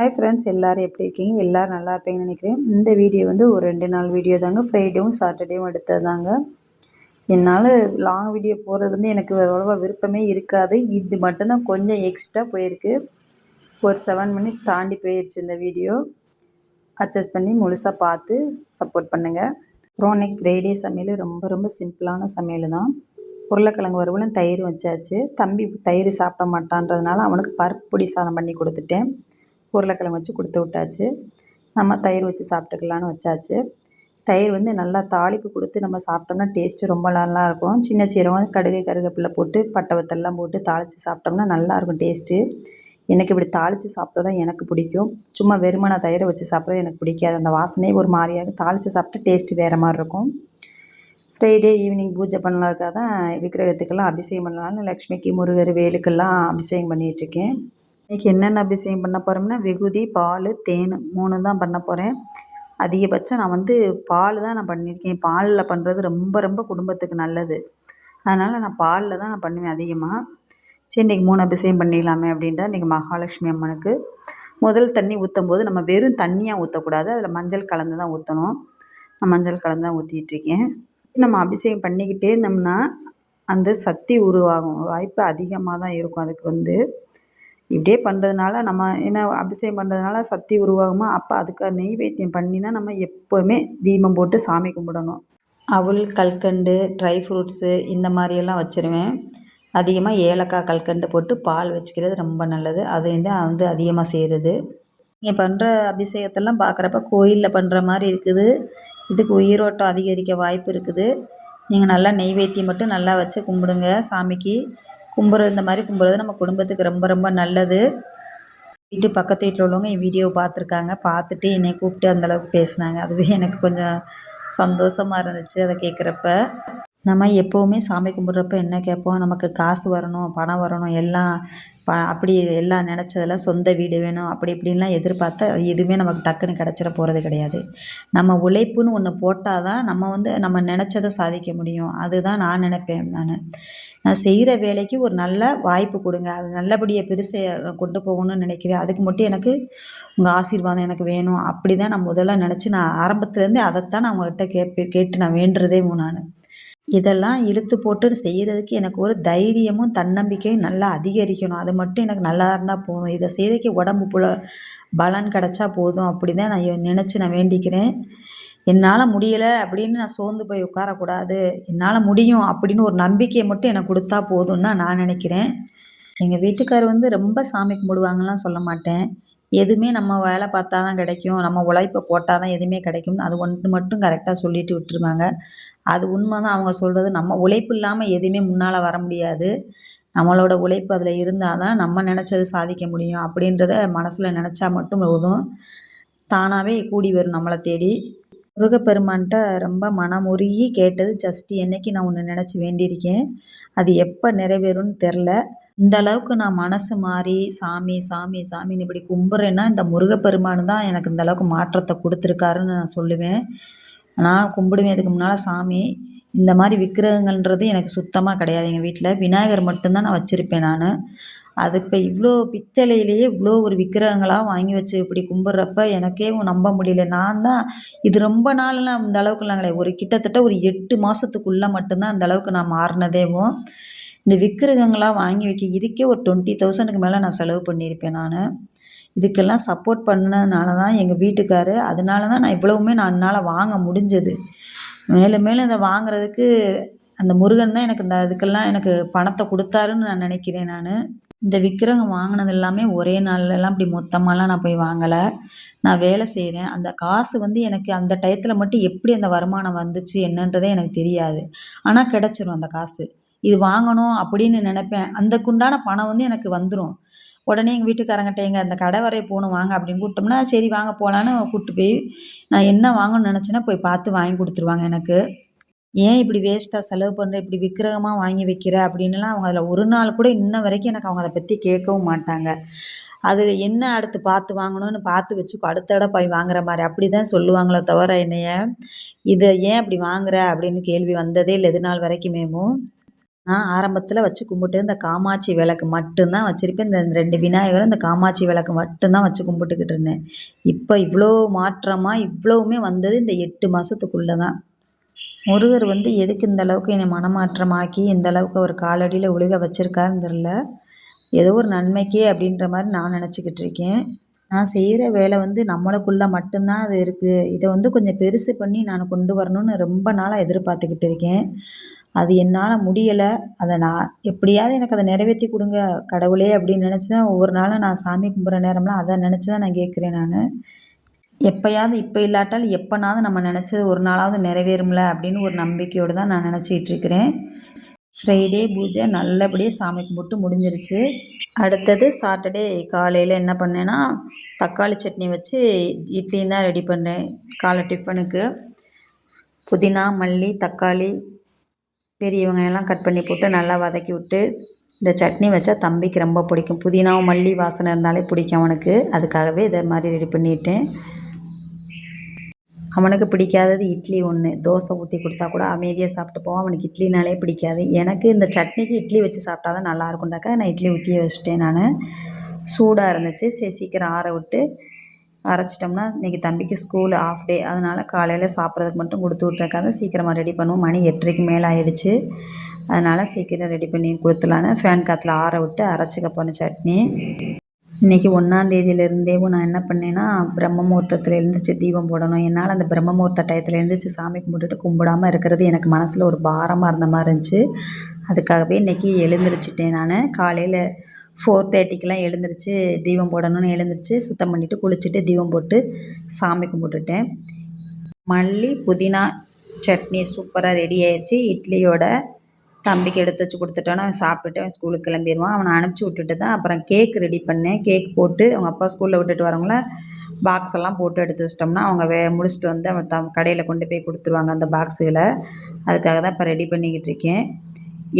Hi friends எல்லோரும் எப்படி இருக்கீங்க? எல்லோரும் நல்லா இருப்பீங்கன்னு நினைக்கிறேன். இந்த வீடியோ வந்து ஒரு ரெண்டு நாள் வீடியோ தாங்க. ஃப்ரைடேவும் சாட்டர்டேவும் எடுத்தது தாங்க. என்னால் லாங் வீடியோ போகிறது வந்து எனக்கு அவ்வளோவா விருப்பமே இருக்காது. இது மட்டும்தான் கொஞ்சம் எக்ஸ்ட்ரா போயிருக்கு. ஒரு செவன் மினிட்ஸ் தாண்டி போயிடுச்சு இந்த வீடியோ. அட்ஜஸ்ட் பண்ணி முழுசாக பார்த்து சப்போர்ட் பண்ணுங்கள் அப்புறம் இன்னைக்கு ஃப்ரைடே சமையல். ரொம்ப ரொம்ப சிம்பிளான சமையல் தான். உருளைக்கிழங்கு வறுவலும் தயிர் வச்சாச்சு. தம்பி தயிர் சாப்பிட மாட்டான்றதுனால அவனுக்கு பருப்பு பொடி சாதம் பண்ணி கொடுத்துட்டேன். உருளைக்கிழங்கு வச்சு கொடுத்து விட்டாச்சு. நம்ம தயிர் வச்சு சாப்பிட்டுக்கலான்னு வச்சாச்சு. தயிர் வந்து நல்லா தாளிப்பு கொடுத்து நம்ம சாப்பிட்டோம்னா டேஸ்ட்டு ரொம்ப நல்லாயிருக்கும் சின்ன சீரகம் கடுகு கருகப்பில்லை போட்டு பட்டை வத்தெல்லாம் போட்டு தாளித்து சாப்பிட்டோம்னா நல்லாயிருக்கும் டேஸ்ட்டு எனக்கு இப்படி தாளித்து சாப்பிட்டா தான் எனக்கு பிடிக்கும். சும்மா வெறுமனை தயிரை வச்சு சாப்பிட்றது எனக்கு பிடிக்காது. அந்த வாசனையே ஒரு மாதிரியாக தாளித்து சாப்பிட்டா டேஸ்ட்டு வேறு மாதிரி இருக்கும். ஃப்ரைடே ஈவினிங் பூஜை பண்ணலாக்கா தான் விக்கிரகத்துக்கெல்லாம் அபிஷேகம் பண்ணலான்னு லக்ஷ்மிக்கு முருகர் வேலுக்கெல்லாம் அபிஷேகம் பண்ணிகிட்ருக்கேன் இன்றைக்கி என்னென்ன அபிஷேகம் பண்ண போகிறோம்னா விகுதி பால் தேன் மூணு தான் பண்ண போகிறேன் அதிகபட்சம் நான் வந்து பால் தான் நான் பண்ணியிருக்கேன். பாலில் பண்ணுறது ரொம்ப ரொம்ப குடும்பத்துக்கு நல்லது. அதனால் நான் பாலில் தான் நான் பண்ணுவேன் அதிகமாக சரி இன்றைக்கி மூணு அபிஷேகம் பண்ணிடலாமே அப்படின்ட்டு இன்றைக்கி மகாலட்சுமி அம்மனுக்கு. முதல் தண்ணி ஊற்றும் போது நம்ம வெறும் தண்ணியாக ஊற்றக்கூடாது அதில் மஞ்சள் கலந்து தான் ஊற்றணும் நான் மஞ்சள் கலந்து தான் ஊற்றிட்டுருக்கேன் நம்ம அபிஷேகம் பண்ணிக்கிட்டே இருந்தோம்னா அந்த சக்தி உருவாகும். வாய்ப்பு அதிகமாக தான் இருக்கும் அதுக்கு வந்து. இப்படியே பண்ணுறதுனால நம்ம என்ன அபிஷேகம் பண்ணுறதுனால சக்தி உருவாகுமா? அப்போ அதுக்கு நெய்வேத்தியம் பண்ணி தான் நம்ம எப்போவுமே தீபம் போட்டு சாமி கும்பிடணும். அவுள் கல்கண்டு ட்ரை ஃப்ரூட்ஸு இந்த மாதிரியெல்லாம் வச்சுருவேன். அதிகமாக ஏலக்காய் கல்கண்டு போட்டு பால் வச்சுக்கிறது ரொம்ப நல்லது. அதையும் தான் வந்து அதிகமாக செய்கிறது நீங்கள் பண்ணுற அபிஷேகத்தெல்லாம் பார்க்குறப்ப கோயிலில் பண்ணுற மாதிரி இருக்குது. இதுக்கு உயிரோட்டம் அதிகரிக்க வாய்ப்பு இருக்குது. நீங்கள் நல்லா நெய்வேத்தியம் மட்டும் நல்லா வச்சு கும்பிடுங்க சாமிக்கு. கும்புறது இந்த மாதிரி கும்புறது நம்ம குடும்பத்துக்கு ரொம்ப ரொம்ப நல்லது. வீட்டு பக்கத்து வீட்டில் உள்ளவங்க என் வீடியோவை பார்த்துருக்காங்க. பார்த்துட்டு என்னை கூப்பிட்டு அந்தளவுக்கு பேசினாங்க. அதுவே எனக்கு கொஞ்சம் சந்தோஷமாக இருந்துச்சு அதை கேட்குறப்ப நம்ம எப்போவுமே சாமி கும்பிட்றப்ப என்ன கேட்போம்? நமக்கு காசு வரணும் பணம் வரணும் எல்லாம் ப அப்படி எல்லாம் நினச்சதெல்லாம் சொந்த வீடு வேணும் அப்படி இப்படின்லாம் எதிர்பார்த்தா எதுவுமே நமக்கு டக்குன்னு கிடச்சிட போகிறது கிடையாது. நம்ம உழைப்புன்னு ஒன்று போட்டால் தான் நம்ம வந்து நம்ம நினச்சதை சாதிக்க முடியும். அதுதான் நான் நினைப்பேன் நான். நான் செய்கிற வேலைக்கு ஒரு நல்ல வாய்ப்பு கொடுங்க. அது நல்லபடியாக பெருசாக கொண்டு போகணும்னு நினைக்கிறேன். அதுக்கு மட்டும் எனக்கு உங்கள் ஆசீர்வாதம் எனக்கு வேணும். அப்படி தான் நான் முதல்ல நினச்சி நான் ஆரம்பத்துலேருந்தே அதைத்தான் நான் உங்கள்கிட்ட கேட்பே கேட்டு நான் வேண்டுறதே நான். இதெல்லாம் இழுத்து போட்டு செய்கிறதுக்கு எனக்கு ஒரு தைரியமும் தன்னம்பிக்கையும் நல்லா அதிகரிக்கணும். அது மட்டும் எனக்கு நல்லா இருந்தால் போதும். இதை செய்கிறதுக்கு உடம்பு புல பலன் கிடச்சா போதும். அப்படி தான் நான் நினச்சி நான் வேண்டிக்கிறேன். என்னால் முடியலை அப்படின்னு நான் சோர்ந்து போய் உட்காரக்கூடாது. என்னால் முடியும் அப்படின்னு ஒரு நம்பிக்கையை மட்டும் எனக்கு கொடுத்தா போதும்னு தான் நான் நினைக்கிறேன். எங்கள் வீட்டுக்கார் வந்து ரொம்ப சாமி கும்பிடுவாங்கலாம் சொல்ல மாட்டேன். எதுவுமே நம்ம வேலை பார்த்தா தான் கிடைக்கும். நம்ம உழைப்பை போட்டால் தான் எதுவுமே கிடைக்கும்னு அது ஒன்று மட்டும் கரெக்டாக சொல்லிட்டு விட்டுருவாங்க. அது உண்மை தான். அவங்க சொல்கிறது நம்ம உழைப்பு இல்லாமல் எதுவுமே முன்னால் வர முடியாது. நம்மளோட உழைப்பு அதில் இருந்தால் தான் நம்ம நினச்சது சாதிக்க முடியும் அப்படின்றத மனசில் நினச்சா மட்டும் போதும். தானாகவே கூடி வரும் நம்மளை தேடி. முருகப்பெருமான்கிட்ட ரொம்ப மனமுருகி கேட்டது ஜஸ்ட் என்னைக்கு நான் ஒன்று நினச்சி வேண்டியிருக்கேன்? அது எப்போ நிறைவேறும்னு தெரில. இந்த அளவுக்கு நான் மனசு மாறி சாமி சாமி சாமின்னு இப்படி கும்பிட்றேன்னா இந்த முருகப்பெருமான் தான் எனக்கு இந்த அளவுக்கு மாற்றத்தை கொடுத்துருக்காருன்னு நான் சொல்லுவேன். நான் கும்பிடுவேன். இதுக்கு முன்னால் சாமி இந்த மாதிரி விக்கிரகங்கள்ன்றது எனக்கு சுத்தமாக கிடையாது. எங்கள் வீட்டில் விநாயகர் மட்டும்தான் நான் வச்சுருப்பேன் நான். அது இப்போ இவ்வளோ பித்தளையிலேயே இவ்வளோ ஒரு விக்கிரகங்களாக வாங்கி வச்சு இப்படி கும்பிட்றப்ப எனக்கே நம்ப முடியல. நான் தான் இது ரொம்ப நாள்லாம் அந்த அளவுக்குலாம் கிடையாது ஒரு கிட்டத்தட்ட ஒரு எட்டு மாதத்துக்குள்ளே மட்டும்தான் அந்த அளவுக்கு நான் மாறினதேவும் இந்த விக்கிரகங்களாக வாங்கி வைக்க இதுக்கே ஒரு டுவெண்ட்டி தௌசண்டுக்கு மேலே நான் செலவு பண்ணியிருப்பேன் நான். இதுக்கெல்லாம் சப்போர்ட் பண்ணதுனால தான் எங்கள் வீட்டுக்காரு அதனால தான் நான் இவ்வளவுமே நான் என்னால் வாங்க முடிஞ்சது. மேலும் மேலும் இதை வாங்குறதுக்கு அந்த முருகன் தான் எனக்கு இந்த இதுக்கெல்லாம் எனக்கு பணத்தை கொடுத்தாருன்னு நான் நினைக்கிறேன் நான். இந்த விக்கிரகம் வாங்கினது எல்லாமே ஒரே நாள்லலாம் இப்படி மொத்தமாலாம் நான் போய் வாங்கலை. நான் வேலை செய்கிறேன் அந்த காசு வந்து எனக்கு அந்த டயத்தில் மட்டும் எப்படி அந்த வருமானம் வந்துச்சு என்னன்றதே எனக்கு தெரியாது. ஆனால் கிடச்சிரும் அந்த காசு. இது வாங்கணும் அப்படின்னு நினைப்பேன். அந்தக்குண்டான பணம் வந்து எனக்கு வந்துடும் உடனே எங்கள் வீட்டுக்காரங்கிட்ட எங்கள் அந்த கடை வரைய போகணும் வாங்க அப்படின்னு கூப்பிட்டோம்னா சரி வாங்க போகலான்னு கூப்பிட்டு போய் நான் என்ன வாங்கணும்னு நினச்சேன்னா போய் பார்த்து வாங்கி கொடுத்துருவாங்க எனக்கு. ஏன் இப்படி வேஸ்ட்டாக செலவு பண்ணுற இப்படி விக்கிரகமாக வாங்கி வைக்கிற? அப்படின்னுலாம் அவங்க அதில் ஒரு நாள் கூட இன்ன வரைக்கும் எனக்கு அவங்க அதை பற்றி கேட்கவும் மாட்டாங்க. அதில் என்ன அடுத்து பார்த்து வாங்கணும்னு பார்த்து வச்சு அடுத்த இடம் போய் வாங்குற மாதிரி அப்படி தான் சொல்லுவாங்களே தவிர என்னைய இதை ஏன் அப்படி வாங்குற? அப்படின்னு கேள்வி வந்ததே இல்லை. எது நாள் வரைக்குமேவும் நான் ஆரம்பத்தில் வச்சு கும்பிட்டு இந்த காமாட்சி விளக்கு மட்டும்தான் வச்சுருப்பேன். இந்த ரெண்டு விநாயகரும் இந்த காமாட்சி விளக்கு மட்டும்தான் வச்சு கும்பிட்டுக்கிட்டு இருந்தேன். இப்போ இவ்வளோ மாற்றமாக இவ்வளோவுமே வந்தது இந்த எட்டு மாதத்துக்குள்ளே தான் முருகர் வந்து எதுக்கு இந்த அளவுக்கு என்னை மனமாற்றமாக்கி இந்த அளவுக்கு ஒரு காலடியில் ஒழுக வச்சுருக்காருன்னு தெரில ஏதோ ஒரு நன்மைக்கே அப்படின்ற மாதிரி நான் நினச்சிக்கிட்டு இருக்கேன். நான் செய்கிற வேலை வந்து நம்மளுக்குள்ளே மட்டும்தான் அது இருக்குது இதை வந்து கொஞ்சம் பெருசு பண்ணி நான் கொண்டு வரணும்னு ரொம்ப நாளாக எதிர்பார்த்துக்கிட்டு இருக்கேன். அது என்னால் முடியலை. அதை நான் எப்படியாவது எனக்கு அதை நிறைவேற்றி கொடுங்க கடவுளே அப்படின்னு நினச்சி தான் ஒவ்வொரு நாளும் நான் சாமி கும்பிட்ற நேரம்லாம் அதை நினச்சி தான் நான் கேட்குறேன் நான். எப்போயாவது இப்போ இல்லாட்டாலும் எப்போனாவது நம்ம நினச்சது ஒரு நாளாவது நிறைவேறும்ல அப்படின்னு ஒரு நம்பிக்கையோடு தான் நான் நினச்சிக்கிட்டு ஃப்ரைடே பூஜை நல்லபடியாக சாமி கும்பிட்டு முடிஞ்சிருச்சு. அடுத்தது சாட்டர்டே காலையில் என்ன பண்ணேன்னா தக்காளி சட்னி வச்சு இட்லியும் தான் ரெடி பண்ணேன் காலை டிஃபனுக்கு. புதினா மல்லி தக்காளி பெரிய வெங்காயம்லாம் கட் பண்ணி போட்டு நல்லா வதக்கி விட்டு இந்த சட்னி வச்சா தம்பிக்கு ரொம்ப பிடிக்கும். புதினாவும் மல்லி வாசனை இருந்தாலே பிடிக்கும் அவனுக்கு. அதுக்காகவே இதை மாதிரி ரெடி பண்ணிட்டேன். அவனுக்கு பிடிக்காதது இட்லி ஒன்று தோசை ஊற்றி கொடுத்தா கூட அமைதியாக சாப்பிட்டு போவான் அவனுக்கு இட்லினாலே பிடிக்காது. எனக்கு இந்த சட்னிக்கு இட்லி வச்சு சாப்பிட்டா தான் நல்லா இருக்கும்டாக்கா. நான் இட்லி ஊற்றி வச்சுட்டேன் நான். சூடாக இருந்துச்சு. சரி சீக்கிரம் ஆற விட்டு அரைச்சிட்டோம்னா இன்றைக்கி தம்பிக்கு ஸ்கூல் ஆஃப் டே அதனால் காலையில் சாப்பிட்றதுக்கு மட்டும் கொடுத்து விட்ருக்காங்க சீக்கிரமாக ரெடி பண்ணுவோம். மணி எட்டரைக்கு மேலே ஆயிடுச்சு. அதனால் சீக்கிரம் ரெடி பண்ணி கொடுத்துலான்னு ஃபேன் காற்றுல ஆற விட்டு அரைச்சிக்க போன சட்னி. இன்றைக்கி ஒன்றாந்தேதியிலேருந்தே நான் என்ன பண்ணேன்னா பிரம்ம முகூர்த்தத்தில் எழுந்திரிச்சி தீபம் போடணும். என்னால் அந்த பிரம்ம முகூர்த்த டயத்தில் எழுந்திரிச்சி சாமி கும்பிட்டுட்டு கும்பிடாமல் இருக்கிறது எனக்கு மனசில் ஒரு பாரமாக இருந்த மாதிரி இருந்துச்சு. அதுக்காகவே இன்றைக்கி எழுந்திரிச்சிட்டேன் நான். காலையில் ஃபோர் தேர்ட்டிக்கெலாம் எழுந்திரிச்சு தீபம் போடணும்னு எழுந்திரிச்சு சுத்தம் பண்ணிவிட்டு குளிச்சுட்டு தீபம் போட்டு சாமி கும்பிட்டுட்டேன். மல்லி புதினா சட்னி சூப்பராக ரெடி ஆயிடுச்சு இட்லியோட தம்பிக்கு எடுத்து வச்சு கொடுத்துட்டோன்னா அவன் சாப்பிட்டுட்டு அவன் ஸ்கூலுக்கு கிளம்பிடுவான் அவனை அனுப்பிச்சி விட்டுட்டு தான் அப்புறம் கேக் ரெடி பண்ணேன். கேக் போட்டு அவங்க அப்பா ஸ்கூலில் விட்டுட்டு வரவங்கள பாக்ஸ் எல்லாம் போட்டு எடுத்து வச்சிட்டோம்னா அவங்க வே முடிச்சுட்டு வந்து அவன் த கடையில் கொண்டு போய் கொடுத்துருவாங்க அந்த பாக்ஸுகளை அதுக்காக தான் இப்போ ரெடி பண்ணிக்கிட்டு இருக்கேன்.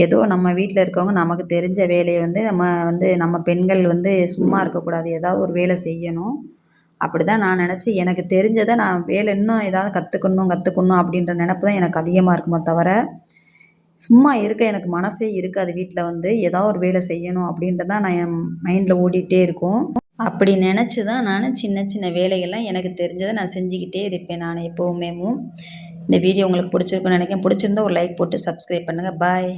ஏதோ நம்ம வீட்டில் இருக்கவங்க நமக்கு தெரிஞ்ச வேலையை வந்து நம்ம வந்து நம்ம பெண்கள் வந்து சும்மா இருக்கக்கூடாது. ஏதாவது ஒரு வேலை செய்யணும். அப்படி தான் நான் நினச்சி எனக்கு தெரிஞ்சதை நான் வேலை இன்னும் ஏதாவது கற்றுக்கணும் கற்றுக்கணும் அப்படின்ற நினப்பு தான் எனக்கு அதிகமாக இருக்குமோ தவிர சும்மா இருக்க எனக்கு மனசே இருக்காது. வீட்டில் வந்து ஏதோ ஒரு வேலை செய்யணும் அப்படின்ட்டு தான் நான் என் மைண்டில் ஓடிட்டே இருக்கும். அப்படி நினச்சி தான் நான் சின்ன சின்ன வேலைகள்லாம் எனக்கு தெரிஞ்சதை நான் செஞ்சுக்கிட்டே இருப்பேன் நான் எப்போவுமேமும் இந்த வீடியோ உங்களுக்கு பிடிச்சிருக்குன்னு நினைக்கிறேன். பிடிச்சிருந்தா ஒரு லைக் போட்டு சப்ஸ்கிரைப் பண்ணுங்கள் பாய்